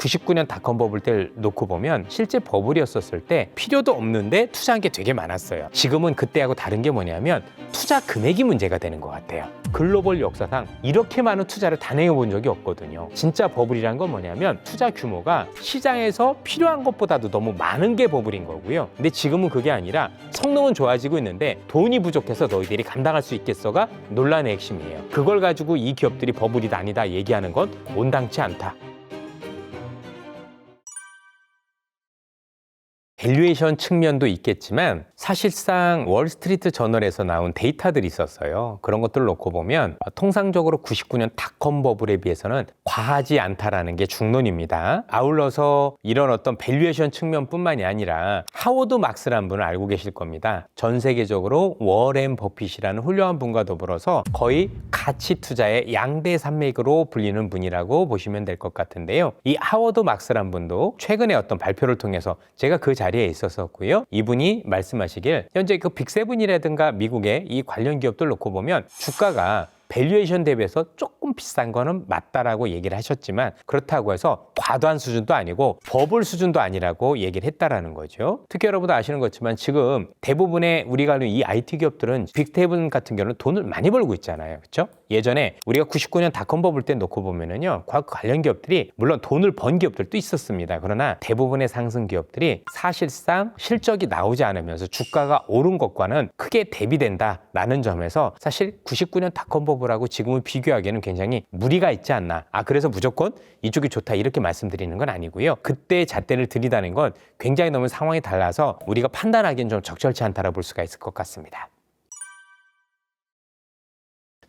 99년 닷컴 버블 때를 놓고 보면 실제 버블이었었을 때 필요도 없는데 투자한 게 되게 많았어요. 지금은 그때하고 다른 게 뭐냐면 투자 금액이 문제가 되는 것 같아요. 글로벌 역사상 이렇게 많은 투자를 단행해 본 적이 없거든요. 진짜 버블이란 건 뭐냐면 투자 규모가 시장에서 필요한 것보다도 너무 많은 게 버블인 거고요. 근데 지금은 그게 아니라 성능은 좋아지고 있는데 돈이 부족해서 너희들이 감당할 수 있겠어가 논란의 핵심이에요. 그걸 가지고 이 기업들이 버블이다 아니다 얘기하는 건 온당치 않다. 밸류에이션 측면도 있겠지만 사실상 월스트리트 저널에서 나온 데이터들이 있었어요. 그런 것들을 놓고 보면 통상적으로 99년 닷컴 버블에 비해서는 과하지 않다라는 게 중론입니다. 아울러서 이런 어떤 밸류에이션 측면뿐만이 아니라 하워드 막스라는 분을 알고 계실 겁니다. 전 세계적으로 워렌 버핏이라는 훌륭한 분과 더불어서 거의 가치 투자의 양대 산맥으로 불리는 분이라고 보시면 될 것 같은데요. 이 하워드 막스란 분도 최근에 어떤 발표를 통해서 제가 그 자리 에 있었었고요. 이분이 말씀하시길 현재 그 빅세븐이라든가 미국의 이 관련 기업들 놓고 보면 주가가 밸류에이션 대비해서 조금 비싼 거는 맞다라고 얘기를 하셨지만 그렇다고 해서 과도한 수준도 아니고 버블 수준도 아니라고 얘기를 했다라는 거죠. 특히 여러분도 아시는 것지만 지금 대부분의 우리가 아는 이 IT 기업들은 빅테이븐 같은 경우는 돈을 많이 벌고 있잖아요. 그렇죠? 예전에 우리가 99년 닷컴 버블 때 놓고 보면은요. 과학 관련 기업들이 물론 돈을 번 기업들도 있었습니다. 그러나 대부분의 상승 기업들이 사실상 실적이 나오지 않으면서 주가가 오른 것과는 크게 대비된다라는 점에서 사실 99년 닷컴 버블하고 지금을 비교하기에는 굉장히 무리가 있지 않나. 아 그래서 무조건 이쪽이 좋다 이렇게 말씀드리는 건 아니고요. 그때 잣대를 들이다는 건 굉장히 너무 상황이 달라서 우리가 판단하기엔 좀 적절치 않다라 볼 수가 있을 것 같습니다.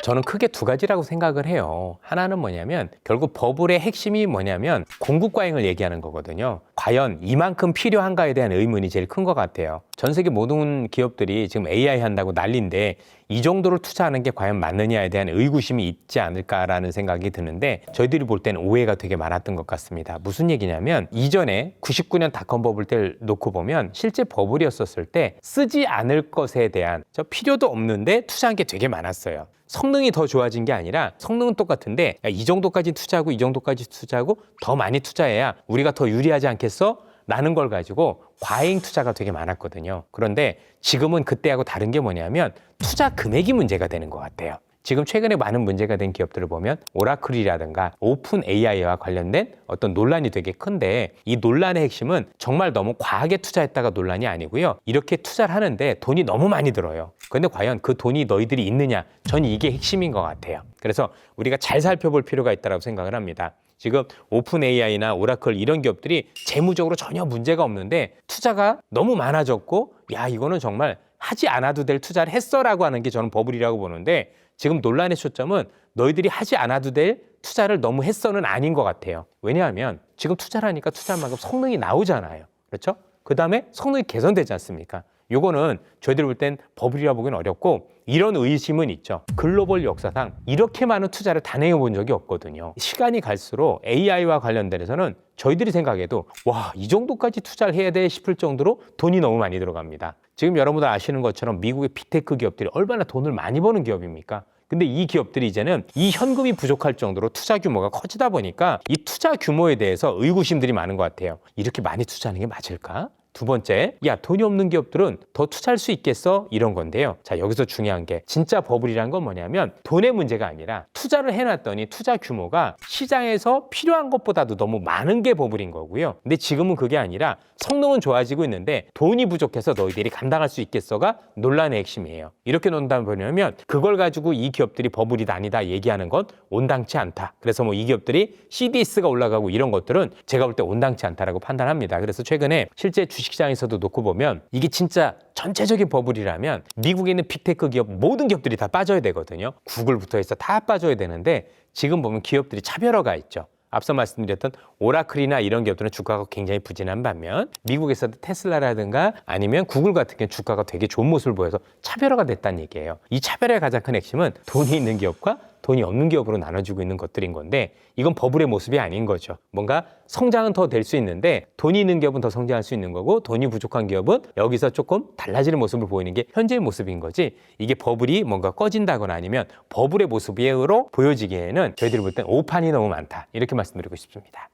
저는 크게 두 가지라고 생각을 해요. 하나는 뭐냐면 결국 버블의 핵심이 뭐냐면 공급 과잉을 얘기하는 거거든요. 과연 이만큼 필요한가에 대한 의문이 제일 큰 것 같아요. 전 세계 모든 기업들이 지금 AI 한다고 난리인데 이 정도로 투자하는 게 과연 맞느냐에 대한 의구심이 있지 않을까라는 생각이 드는데 저희들이 볼 때는 오해가 되게 많았던 것 같습니다. 무슨 얘기냐면 이전에 99년 닷컴 버블 때를 놓고 보면 실제 버블이었었을 때 쓰지 않을 것에 대한 저 필요도 없는데 투자한 게 되게 많았어요. 성능이 더 좋아진 게 아니라 성능은 똑같은데 야, 이 정도까지 투자하고 이 정도까지 투자하고 더 많이 투자해야 우리가 더 유리하지 않겠어? 라는 걸 가지고 과잉 투자가 되게 많았거든요. 그런데 지금은 그때하고 다른 게 뭐냐면 투자 금액이 문제가 되는 것 같아요. 지금 최근에 많은 문제가 된 기업들을 보면 오라클이라든가 오픈 AI와 관련된 어떤 논란이 되게 큰데 이 논란의 핵심은 정말 너무 과하게 투자했다가 논란이 아니고요. 이렇게 투자를 하는데 돈이 너무 많이 들어요. 근데 과연 그 돈이 너희들이 있느냐? 전 이게 핵심인 것 같아요. 그래서 우리가 잘 살펴볼 필요가 있다고 생각을 합니다. 지금 오픈 AI나 오라클 이런 기업들이 재무적으로 전혀 문제가 없는데 투자가 너무 많아졌고 야 이거는 정말 하지 않아도 될 투자를 했어라고 하는 게 저는 버블이라고 보는데 지금 논란의 초점은 너희들이 하지 않아도 될 투자를 너무 했어는 아닌 것 같아요. 왜냐하면 지금 투자를 하니까 투자한 만큼 성능이 나오잖아요. 그렇죠? 그 다음에 성능이 개선되지 않습니까? 요거는 저희들 볼땐 버블이라 보기는 어렵고 이런 의심은 있죠. 글로벌 역사상 이렇게 많은 투자를 단행해 본 적이 없거든요. 시간이 갈수록 AI와 관련돼서는 저희들이 생각해도 와, 이 정도까지 투자를 해야 돼 싶을 정도로 돈이 너무 많이 들어갑니다. 지금 여러분들 아시는 것처럼 미국의 빅테크 기업들이 얼마나 돈을 많이 버는 기업입니까? 근데 이 기업들이 이제는 이 현금이 부족할 정도로 투자 규모가 커지다 보니까 이 투자 규모에 대해서 의구심들이 많은 것 같아요. 이렇게 많이 투자하는 게 맞을까? 두 번째, 야, 돈이 없는 기업들은 더 투자할 수 있겠어? 이런 건데요. 자, 여기서 중요한 게 진짜 버블이란 건 뭐냐면 돈의 문제가 아니라 투자를 해놨더니 투자 규모가 시장에서 필요한 것보다도 너무 많은 게 버블인 거고요. 근데 지금은 그게 아니라 성능은 좋아지고 있는데 돈이 부족해서 너희들이 감당할 수 있겠어가 논란의 핵심이에요. 이렇게 논다면 뭐냐면 그걸 가지고 이 기업들이 버블이다 아니다 얘기하는 건 온당치 않다. 그래서 뭐 이 기업들이 CDS가 올라가고 이런 것들은 제가 볼 때 온당치 않다라고 판단합니다. 그래서 최근에 실제 주식시장에서도 놓고 보면 이게 진짜 전체적인 버블이라면 미국에 있는 빅테크 기업 모든 기업들이 다 빠져야 되거든요. 구글부터 해서 다 빠져야 되는데 지금 보면 기업들이 차별화가 있죠. 앞서 말씀드렸던 오라클이나 이런 기업들은 주가가 굉장히 부진한 반면 미국에서도 테슬라라든가 아니면 구글 같은 경우는 주가가 되게 좋은 모습을 보여서 차별화가 됐다는 얘기예요. 이 차별화의 가장 큰 핵심은 돈이 있는 기업과 돈이 없는 기업으로 나눠주고 있는 것들인 건데 이건 버블의 모습이 아닌 거죠. 뭔가 성장은 더 될 수 있는데 돈이 있는 기업은 더 성장할 수 있는 거고 돈이 부족한 기업은 여기서 조금 달라지는 모습을 보이는 게 현재의 모습인 거지 이게 버블이 뭔가 꺼진다거나 아니면 버블의 모습으로 보여지기에는 저희들이 볼 땐 오판이 너무 많다 이렇게 말씀드리고 싶습니다.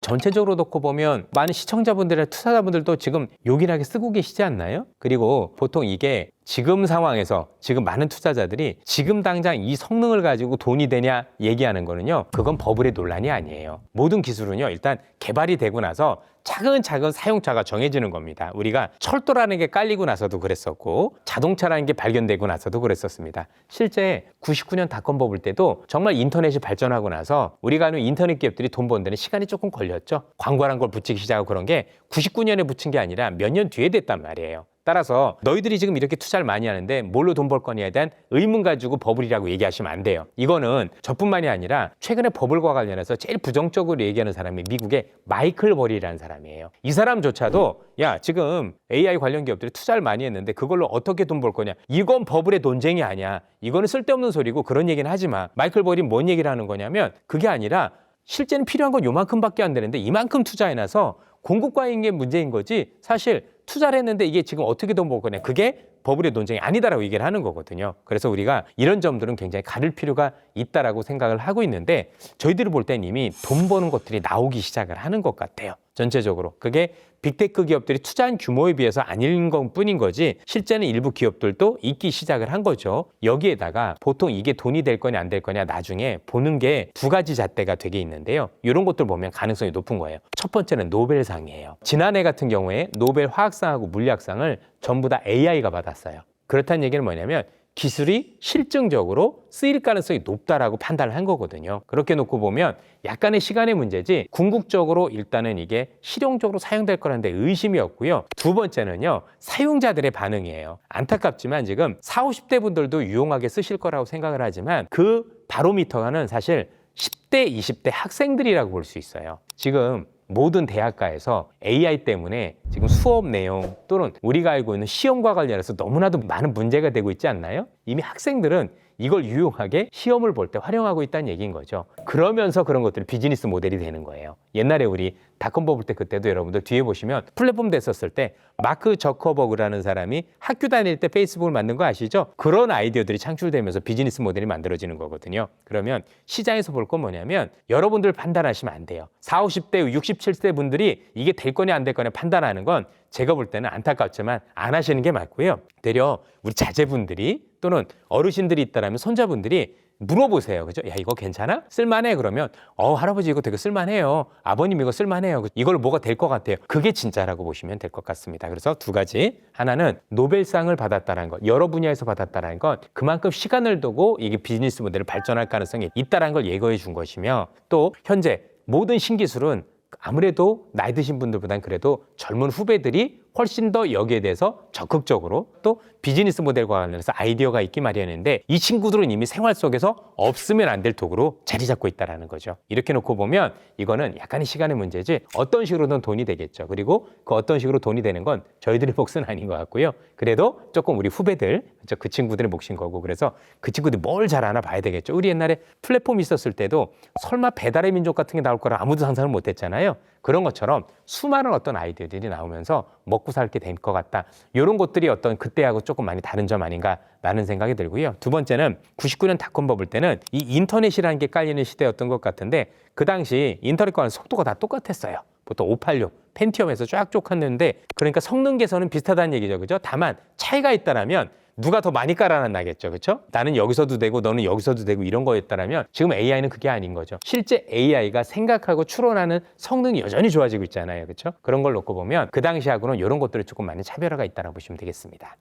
전체적으로 놓고 보면 많은 시청자분들이나 투자자분들도 지금 요긴하게 쓰고 계시지 않나요? 그리고 보통 이게 지금 상황에서 지금 많은 투자자들이 지금 당장 이 성능을 가지고 돈이 되냐 얘기하는 거는요. 그건 버블의 논란이 아니에요. 모든 기술은요. 일단 개발이 되고 나서 차근차근 사용자가 정해지는 겁니다. 우리가 철도라는 게 깔리고 나서도 그랬었고 자동차라는 게 발견되고 나서도 그랬었습니다. 실제 99년 닷컴 버블 때도 정말 인터넷이 발전하고 나서 우리가 아는 인터넷 기업들이 돈 버는 데는 시간이 조금 걸렸죠. 광고란 걸 붙이기 시작하고 그런 게 99년에 붙인 게 아니라 몇 년 뒤에 됐단 말이에요. 따라서 너희들이 지금 이렇게 투자를 많이 하는데 뭘로 돈 벌 거냐에 대한 의문 가지고 버블이라고 얘기하시면 안 돼요. 이거는 저뿐만이 아니라 최근에 버블과 관련해서 제일 부정적으로 얘기하는 사람이 미국의 마이클 버리라는 사람이에요. 이 사람조차도 야 지금 AI 관련 기업들이 투자를 많이 했는데 그걸로 어떻게 돈 벌 거냐 이건 버블의 논쟁이 아니야. 이거는 쓸데없는 소리고 그런 얘기는 하지 마. 마이클 버리 뭔 얘기를 하는 거냐면 그게 아니라 실제는 필요한 건 요만큼밖에 안 되는데 이만큼 투자해놔서 공급 과잉인 게 문제인 거지 사실 투자를 했는데 이게 지금 어떻게 돈벌 거냐 그게 버블의 논쟁이 아니다라고 얘기를 하는 거거든요. 그래서 우리가 이런 점들은 굉장히 가릴 필요가 있다라고 생각을 하고 있는데 저희들이 볼 땐 이미 돈 버는 것들이 나오기 시작을 하는 것 같아요. 전체적으로 그게 빅테크 기업들이 투자한 규모에 비해서 아닌 것 뿐인 거지 실제는 일부 기업들도 있기 시작을 한 거죠. 여기에다가 보통 이게 돈이 될 거냐 안 될 거냐 나중에 보는 게 두 가지 잣대가 되게 있는데요. 이런 것들 보면 가능성이 높은 거예요. 첫 번째는 노벨상이에요. 지난해 같은 경우에 노벨 화학상하고 물리학상을 전부 다 AI가 받았어요. 그렇다는 얘기는 뭐냐면 기술이 실증적으로 쓰일 가능성이 높다라고 판단을 한 거거든요. 그렇게 놓고 보면 약간의 시간의 문제지 궁극적으로 일단은 이게 실용적으로 사용될 거라는데 의심이 없고요. 두 번째는요. 사용자들의 반응이에요. 안타깝지만 지금 40, 50대 분들도 유용하게 쓰실 거라고 생각을 하지만 그 바로미터가는 사실 10대, 20대 학생들이라고 볼 수 있어요. 지금 모든 대학가에서 AI 때문에 지금 수업 내용 또는 우리가 알고 있는 시험과 관련해서 너무나도 많은 문제가 되고 있지 않나요? 이미 학생들은 이걸 유용하게 시험을 볼 때 활용하고 있다는 얘기인 거죠. 그러면서 그런 것들이 비즈니스 모델이 되는 거예요. 옛날에 우리 닷컴 버블 때 그때도 여러분들 뒤에 보시면 플랫폼 됐었을 때 마크 저커버그라는 사람이 학교 다닐 때 페이스북을 만든 거 아시죠? 그런 아이디어들이 창출되면서 비즈니스 모델이 만들어지는 거거든요. 그러면 시장에서 볼 건 뭐냐면 여러분들 판단하시면 안 돼요. 40, 50대, 67세 분들이 이게 될 거냐 안 될 거냐 판단하는 건 제가 볼 때는 안타깝지만 안 하시는 게 맞고요. 되려 우리 자제분들이 또는 어르신들이 있다라면 손자분들이 물어보세요. 그죠? 야, 이거 괜찮아? 쓸만해? 그러면, 어, 할아버지 이거 되게 쓸만해요. 아버님 이거 쓸만해요. 이걸 뭐가 될 것 같아요. 그게 진짜라고 보시면 될 것 같습니다. 그래서 두 가지. 하나는 노벨상을 받았다는 것, 여러 분야에서 받았다는 건 그만큼 시간을 두고 이게 비즈니스 모델을 발전할 가능성이 있다는 걸 예고해 준 것이며 또 현재 모든 신기술은 아무래도 나이 드신 분들보다는 그래도 젊은 후배들이 훨씬 더 여기에 대해서 적극적으로 또 비즈니스 모델과 관련해서 아이디어가 있기 마련인데 이 친구들은 이미 생활 속에서 없으면 안 될 도구로 자리 잡고 있다는 거죠. 이렇게 놓고 보면 이거는 약간의 시간의 문제지 어떤 식으로든 돈이 되겠죠. 그리고 그 어떤 식으로 돈이 되는 건 저희들의 몫은 아닌 것 같고요. 그래도 조금 우리 후배들? 그 친구들의 몫인 거고 그래서 그 친구들이 뭘 잘하나 봐야 되겠죠. 우리 옛날에 플랫폼 있었을 때도 설마 배달의 민족 같은 게 나올 거라 아무도 상상을 못 했잖아요. 그런 것처럼 수많은 어떤 아이디어들이 나오면서 먹고 살게 될 것 같다. 이런 것들이 어떤 그때하고 조금 많이 다른 점 아닌가라는 생각이 들고요. 두 번째는 99년 닷컴 버블 때는 이 인터넷이라는 게 깔리는 시대였던 것 같은데 그 당시 인터넷과는 속도가 다 똑같았어요. 보통 586, 펜티엄에서 쫙쭉 갔는데 그러니까 성능 개선은 비슷하다는 얘기죠. 그죠? 다만 차이가 있다라면 누가 더 많이 깔아놨 나겠죠. 그렇죠? 나는 여기서도 되고 너는 여기서도 되고 이런 거였다라면 지금 AI는 그게 아닌 거죠. 실제 AI가 생각하고 추론하는 성능이 여전히 좋아지고 있잖아요. 그렇죠? 그런 걸 놓고 보면 그 당시하고는 이런 것들이 조금 많이 차별화가 있다고 보시면 되겠습니다.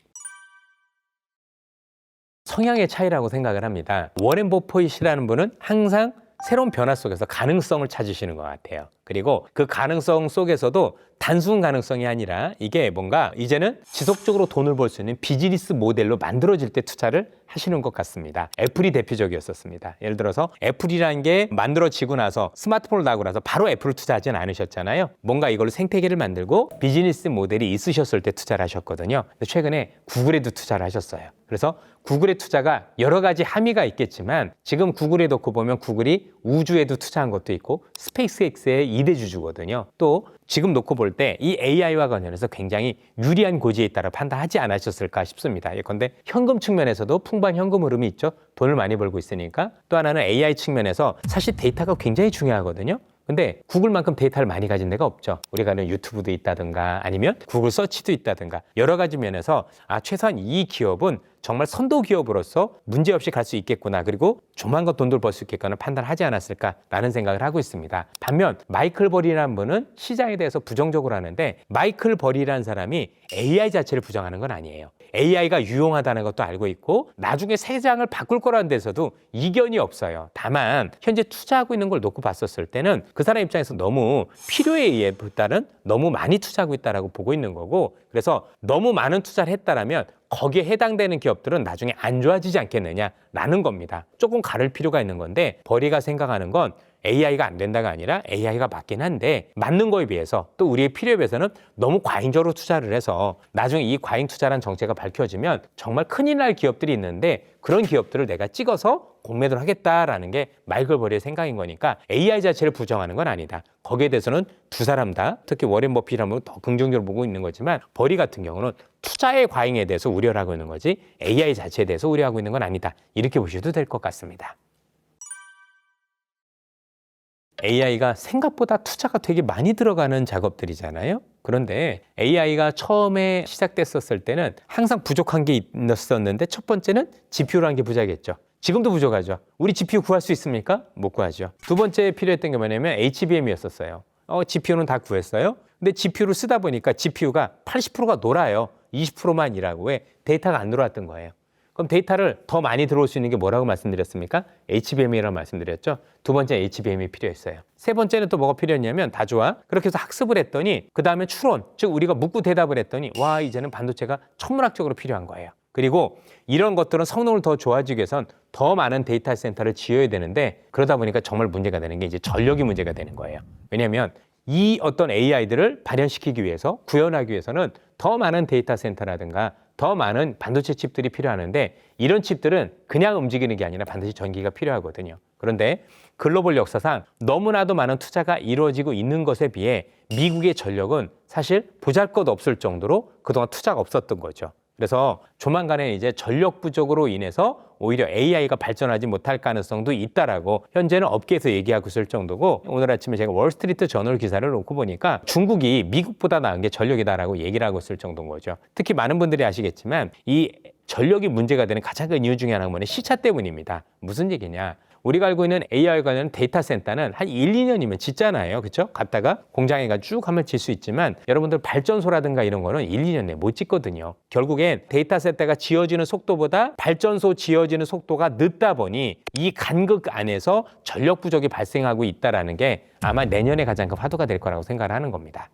성향의 차이라고 생각을 합니다. 워렌 버핏이라는 분은 항상 새로운 변화 속에서 가능성을 찾으시는 것 같아요. 그리고 그 가능성 속에서도 단순 가능성이 아니라 이게 뭔가 이제는 지속적으로 돈을 벌 수 있는 비즈니스 모델로 만들어질 때 투자를 하시는 것 같습니다. 애플이 대표적이었었습니다. 예를 들어서 애플이라는 게 만들어지고 나서 스마트폰을 나고 나서 바로 애플을 투자하진 않으셨잖아요. 뭔가 이걸로 생태계를 만들고 비즈니스 모델이 있으셨을 때 투자를 하셨거든요. 최근에 구글에도 투자를 하셨어요. 그래서 구글의 투자가 여러 가지 함의가 있겠지만 지금 구글에 놓고 보면 구글이 우주에도 투자한 것도 있고 스페이스X의 2대 주주거든요. 또 지금 놓고 볼 때 이 AI와 관련해서 굉장히 유리한 고지에 있다고 판단하지 않으셨을까 싶습니다. 예컨대 현금 측면에서도 풍부한 현금 흐름이 있죠. 돈을 많이 벌고 있으니까. 또 하나는 AI 측면에서 사실 데이터가 굉장히 중요하거든요. 근데 구글만큼 데이터를 많이 가진 데가 없죠. 우리가 아는 유튜브도 있다든가 아니면 구글 서치도 있다든가 여러 가지 면에서 아 최소한 이 기업은 정말 선도 기업으로서 문제 없이 갈 수 있겠구나. 그리고 조만간 돈들 벌수 있겠구나 판단하지 않았을까라는 생각을 하고 있습니다. 반면 마이클 버리라는 분은 시장에 대해서 부정적으로 하는데 마이클 버리라는 사람이 AI 자체를 부정하는 건 아니에요. AI가 유용하다는 것도 알고 있고 나중에 세상을 바꿀 거라는 데서도 이견이 없어요. 다만 현재 투자하고 있는 걸 놓고 봤었을 때는 그 사람 입장에서 너무 필요에 의해 보다는 너무 많이 투자하고 있다라고 보고 있는 거고 그래서 너무 많은 투자를 했다라면 거기에 해당되는 기업들은 나중에 안 좋아지지 않겠느냐라는 겁니다. 조금 가를 필요가 있는 건데 버리가 생각하는 건 AI가 안 된다가 아니라 AI가 맞긴 한데 맞는 거에 비해서 또 우리의 필요에 비해서는 너무 과잉적으로 투자를 해서 나중에 이 과잉 투자란 정체가 밝혀지면 정말 큰일 날 기업들이 있는데 그런 기업들을 내가 찍어서 공매도를 하겠다라는 게 마이클 버리의 생각인 거니까 AI 자체를 부정하는 건 아니다. 거기에 대해서는 두 사람 다 특히 워렌 버핏이라면 더 긍정적으로 보고 있는 거지만 버리 같은 경우는 투자의 과잉에 대해서 우려를 하고 있는 거지 AI 자체에 대해서 우려하고 있는 건 아니다. 이렇게 보셔도 될 것 같습니다. AI가 생각보다 투자가 되게 많이 들어가는 작업들이잖아요. 그런데 AI가 처음에 시작됐었을 때는 항상 부족한 게 있었는데 첫 번째는 GPU라는 게 부족했죠. 지금도 부족하죠. 우리 GPU 구할 수 있습니까? 못 구하죠. 두 번째 필요했던 게 뭐냐면 HBM이었었어요. 어, GPU는 다 구했어요. 근데 GPU를 쓰다 보니까 GPU가 80%가 놀아요. 20%만 일하고 왜 데이터가 안 들어왔던 거예요. 그럼 데이터를 더 많이 들어올 수 있는 게 뭐라고 말씀드렸습니까? HBM이라고 말씀드렸죠. 두 번째 HBM이 필요했어요. 세 번째는 또 뭐가 필요했냐면 다 좋아. 그렇게 해서 학습을 했더니 그 다음에 추론, 즉 우리가 묻고 대답을 했더니 와 이제는 반도체가 천문학적으로 필요한 거예요. 그리고 이런 것들은 성능을 더 좋아지기 위해선 더 많은 데이터 센터를 지어야 되는데 그러다 보니까 정말 문제가 되는 게 이제 전력이 문제가 되는 거예요. 왜냐하면 이 어떤 AI들을 발현시키기 위해서 구현하기 위해서는 더 많은 데이터 센터라든가 더 많은 반도체 칩들이 필요하는데 이런 칩들은 그냥 움직이는 게 아니라 반드시 전기가 필요하거든요. 그런데 글로벌 역사상 너무나도 많은 투자가 이루어지고 있는 것에 비해 미국의 전력은 사실 보잘 것 없을 정도로 그동안 투자가 없었던 거죠. 그래서 조만간에 이제 전력 부족으로 인해서 오히려 AI가 발전하지 못할 가능성도 있다라고 현재는 업계에서 얘기하고 있을 정도고 오늘 아침에 제가 월스트리트 저널 기사를 놓고 보니까 중국이 미국보다 나은 게 전력이다라고 얘기를 하고 있을 정도인 거죠. 특히 많은 분들이 아시겠지만 이 전력이 문제가 되는 가장 큰 이유 중에 하나가 뭐냐 시차 때문입니다. 무슨 얘기냐? 우리가 알고 있는 AI 관련 데이터 센터는 한 1, 2년이면 짓잖아요. 그렇죠? 갔다가 공장에 가쭉 하면 질 수 있지만 여러분들 발전소라든가 이런 거는 1, 2년 내에 못 짓거든요. 결국엔 데이터 센터가 지어지는 속도보다 발전소 지어지는 속도가 늦다 보니 이 간극 안에서 전력 부족이 발생하고 있다라는 게 아마 내년에 가장 큰 화두가 될 거라고 생각을 하는 겁니다.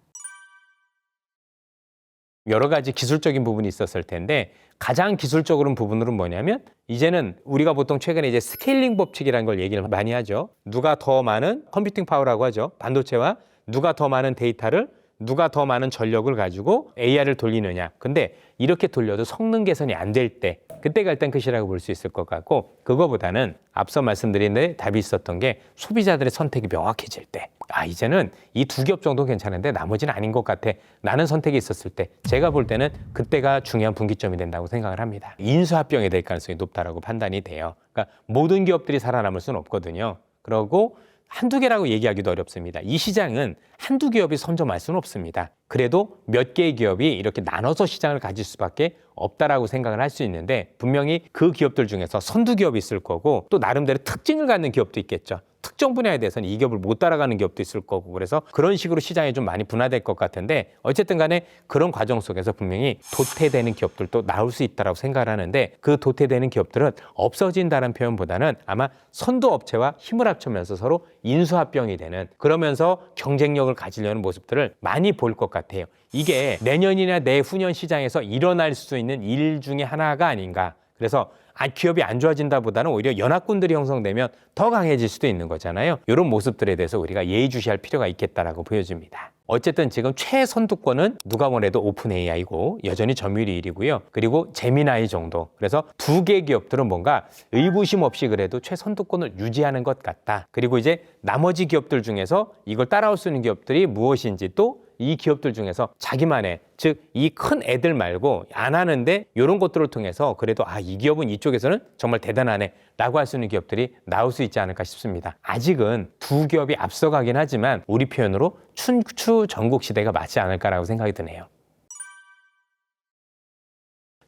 여러 가지 기술적인 부분이 있었을 텐데 가장 기술적으로는 부분으로는 뭐냐면 이제는 우리가 보통 최근에 이제 스케일링 법칙이라는 걸 얘기를 많이 하죠. 누가 더 많은 컴퓨팅 파워라고 하죠. 반도체와 누가 더 많은 데이터를 누가 더 많은 전력을 가지고 AI를 돌리느냐. 근데 이렇게 돌려도 성능 개선이 안 될 때, 그때가 일단 끝이라고 볼 수 있을 것 같고, 그거보다는 앞서 말씀드린 데 답이 있었던 게 소비자들의 선택이 명확해질 때, 아, 이제는 이 두 겹 정도 괜찮은데 나머지는 아닌 것 같아. 라는 선택이 있었을 때, 제가 볼 때는 그때가 중요한 분기점이 된다고 생각을 합니다. 인수합병이 될 가능성이 높다라고 판단이 돼요. 그러니까 모든 기업들이 살아남을 수는 없거든요. 그러고 한두 개라고 얘기하기도 어렵습니다. 이 시장은 한두 기업이 선점할 수는 없습니다. 그래도 몇 개의 기업이 이렇게 나눠서 시장을 가질 수밖에 없다라고 생각을 할 수 있는데 분명히 그 기업들 중에서 선두 기업이 있을 거고 또 나름대로 특징을 갖는 기업도 있겠죠. 특정 분야에 대해서는 이 기업을 못 따라가는 기업도 있을 거고 그래서 그런 식으로 시장이 좀 많이 분화될 것 같은데 어쨌든 간에 그런 과정 속에서 분명히 도태되는 기업들도 나올 수 있다라고 생각을 하는데 그 도태되는 기업들은 없어진다는 표현보다는 아마 선도 업체와 힘을 합치면서 서로 인수합병이 되는 그러면서 경쟁력을 가지려는 모습들을 많이 볼 것 같아요. 이게 내년이나 내후년 시장에서 일어날 수 있는 일 중에 하나가 아닌가. 그래서 아, 기업이 안 좋아진다보다는 오히려 연합군들이 형성되면 더 강해질 수도 있는 거잖아요. 이런 모습들에 대해서 우리가 예의주시할 필요가 있겠다라고 보여집니다. 어쨌든 지금 최선두권은 누가 뭐래도 오픈 AI고 여전히 점유율이 1위고요. 그리고 제미나이 정도. 그래서 두 개 기업들은 뭔가 의구심 없이 그래도 최선두권을 유지하는 것 같다. 그리고 이제 나머지 기업들 중에서 이걸 따라올 수 있는 기업들이 무엇인지 또 이 기업들 중에서 자기만의 즉 이 큰 애들 말고 안 하는데 이런 것들을 통해서 그래도 아 이 기업은 이쪽에서는 정말 대단하네라고 할 수 있는 기업들이 나올 수 있지 않을까 싶습니다. 아직은 두 기업이 앞서가긴 하지만 우리 표현으로 춘추 전국 시대가 맞지 않을까라고 생각이 드네요.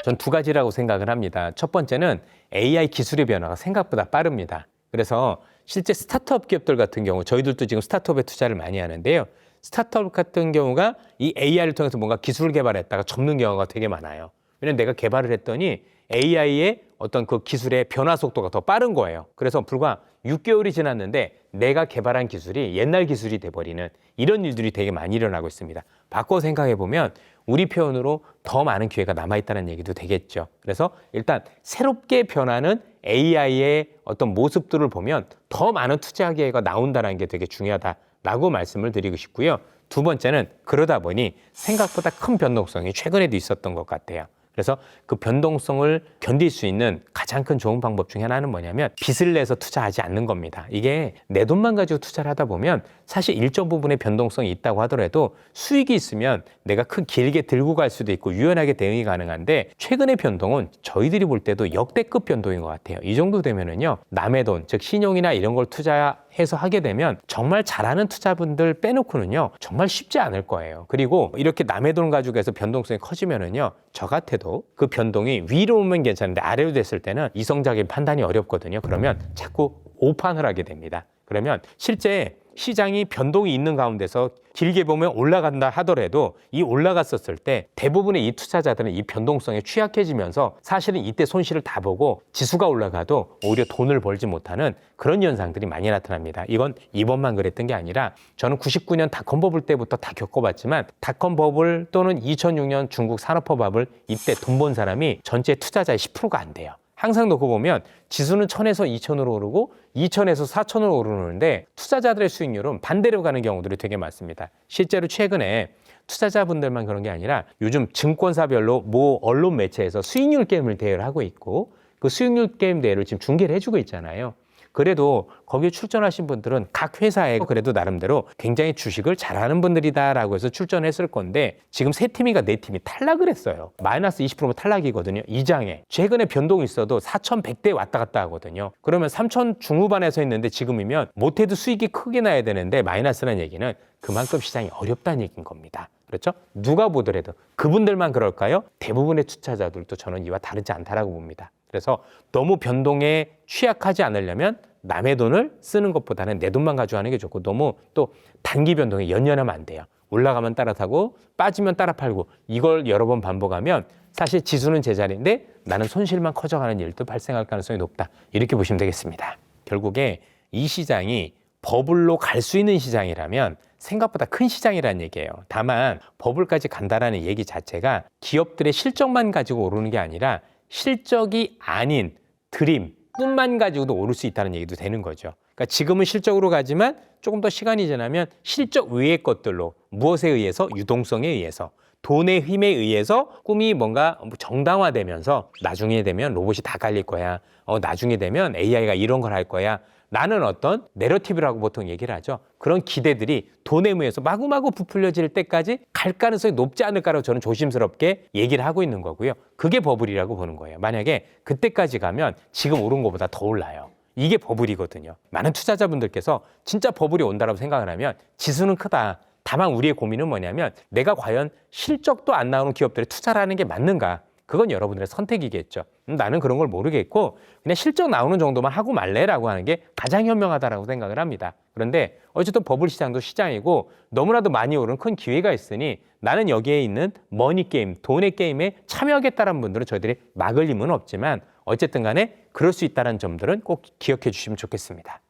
전 두 가지라고 생각을 합니다. 첫 번째는 AI 기술의 변화가 생각보다 빠릅니다. 그래서 실제 스타트업 기업들 같은 경우 저희들도 지금 스타트업에 투자를 많이 하는데요. 스타트업 같은 경우가 이 AI를 통해서 뭔가 기술을 개발했다가 접는 경우가 되게 많아요. 왜냐면 내가 개발을 했더니 AI의 어떤 그 기술의 변화 속도가 더 빠른 거예요. 그래서 불과 6개월이 지났는데 내가 개발한 기술이 옛날 기술이 돼버리는 이런 일들이 되게 많이 일어나고 있습니다. 바꿔 생각해 보면 우리 표현으로 더 많은 기회가 남아있다는 얘기도 되겠죠. 그래서 일단 새롭게 변하는 AI의 어떤 모습들을 보면 더 많은 투자 기회가 나온다는 게 되게 중요하다 라고 말씀을 드리고 싶고요. 두 번째는 그러다 보니 생각보다 큰 변동성이 최근에도 있었던 것 같아요. 그래서 그 변동성을 견딜 수 있는 가장 큰 좋은 방법 중에 하나는 뭐냐면 빚을 내서 투자하지 않는 겁니다. 이게 내 돈만 가지고 투자를 하다 보면 사실 일정 부분의 변동성이 있다고 하더라도 수익이 있으면 내가 큰 길게 들고 갈 수도 있고 유연하게 대응이 가능한데 최근의 변동은 저희들이 볼 때도 역대급 변동인 것 같아요. 이 정도 되면은요 남의 돈, 즉 신용이나 이런 걸 투자 해서 하게 되면 정말 잘하는 투자분들 빼놓고는요 정말 쉽지 않을 거예요. 그리고 이렇게 남의 돈 가지고 해서 변동성이 커지면은요 저 같아도 그 변동이 위로 오면 괜찮은데 아래로 됐을 때는 이성적인 판단이 어렵거든요. 그러면 자꾸 오판을 하게 됩니다. 그러면 실제 시장이 변동이 있는 가운데서 길게 보면 올라간다 하더라도 이 올라갔었을 때 대부분의 이 투자자들은 이 변동성에 취약해지면서 사실은 이때 손실을 다 보고 지수가 올라가도 오히려 돈을 벌지 못하는 그런 현상들이 많이 나타납니다. 이건 이번만 그랬던 게 아니라 저는 99년 닷컴 버블 때부터 다 겪어봤지만 닷컴 버블 또는 2006년 중국 산업화 버블 이때 돈 번 사람이 전체 투자자의 10%가 안 돼요. 항상 놓고 보면 지수는 1000에서 2000으로 오르고 2000에서 4000으로 오르는데 투자자들의 수익률은 반대로 가는 경우들이 되게 많습니다. 실제로 최근에 투자자분들만 그런 게 아니라 요즘 증권사별로 모 언론 매체에서 수익률 게임을 대회를 하고 있고 그 수익률 게임 대회를 지금 중계를 해주고 있잖아요. 그래도 거기에 출전하신 분들은 각 회사에 그래도 나름대로 굉장히 주식을 잘하는 분들이다라고 해서 출전했을 건데 지금 세 팀이가 네 팀이 탈락을 했어요. 마이너스 20% 탈락이거든요. 이장에 최근에 변동이 있어도 4,100대 왔다 갔다 하거든요. 그러면 3,000 중후반에 서 있는데 지금이면 못해도 수익이 크게 나야 되는데 마이너스라는 얘기는 그만큼 시장이 어렵다는 얘기인 겁니다. 그렇죠? 누가 보더라도 그분들만 그럴까요? 대부분의 투자자들도 저는 이와 다르지 않다라고 봅니다. 그래서 너무 변동에 취약하지 않으려면 남의 돈을 쓰는 것보다는 내 돈만 하는 게 좋고 너무 또 단기 변동에 연연하면 안 돼요. 올라가면 따라 사고 빠지면 따라 팔고 이걸 여러 번 반복하면 사실 지수는 제자리인데 나는 손실만 커져가는 일도 발생할 가능성이 높다. 이렇게 보시면 되겠습니다. 결국에 이 시장이 버블로 갈 수 있는 시장이라면 생각보다 큰 시장이라는 얘기예요. 다만 버블까지 간다라는 얘기 자체가 기업들의 실적만 가지고 오르는 게 아니라 실적이 아닌 드림 뿐만 가지고도 오를 수 있다는 얘기도 되는 거죠. 그러니까 지금은 실적으로 가지만 조금 더 시간이 지나면 실적 외의 것들로 무엇에 의해서 유동성에 의해서 돈의 힘에 의해서 꿈이 뭔가 정당화되면서 나중에 되면 로봇이 다 깔릴 거야. 어, 나중에 되면 AI가 이런 걸 할 거야. 라는 어떤 내러티브라고 보통 얘기를 하죠. 그런 기대들이 돈에 의해서 마구마구 부풀려질 때까지 갈 가능성이 높지 않을까라고 저는 조심스럽게 얘기를 하고 있는 거고요. 그게 버블이라고 보는 거예요. 만약에 그때까지 가면 지금 오른 것보다 더 올라요. 이게 버블이거든요. 많은 투자자분들께서 진짜 버블이 온다라고 생각을 하면 지수는 크다. 다만 우리의 고민은 뭐냐면 내가 과연 실적도 안 나오는 기업들에 투자를 하는 게 맞는가? 그건 여러분들의 선택이겠죠. 음, 나는 그런 걸 모르겠고 그냥 실적 나오는 정도만 하고 말래라고 하는 게 가장 현명하다라고 생각을 합니다. 그런데 어쨌든 버블 시장도 시장이고 너무나도 많이 오른 큰 기회가 있으니 나는 여기에 있는 머니 게임, 돈의 게임에 참여하겠다는 분들은 저희들이 막을 힘은 없지만 어쨌든 간에 그럴 수 있다는 점들은 꼭 기억해 주시면 좋겠습니다.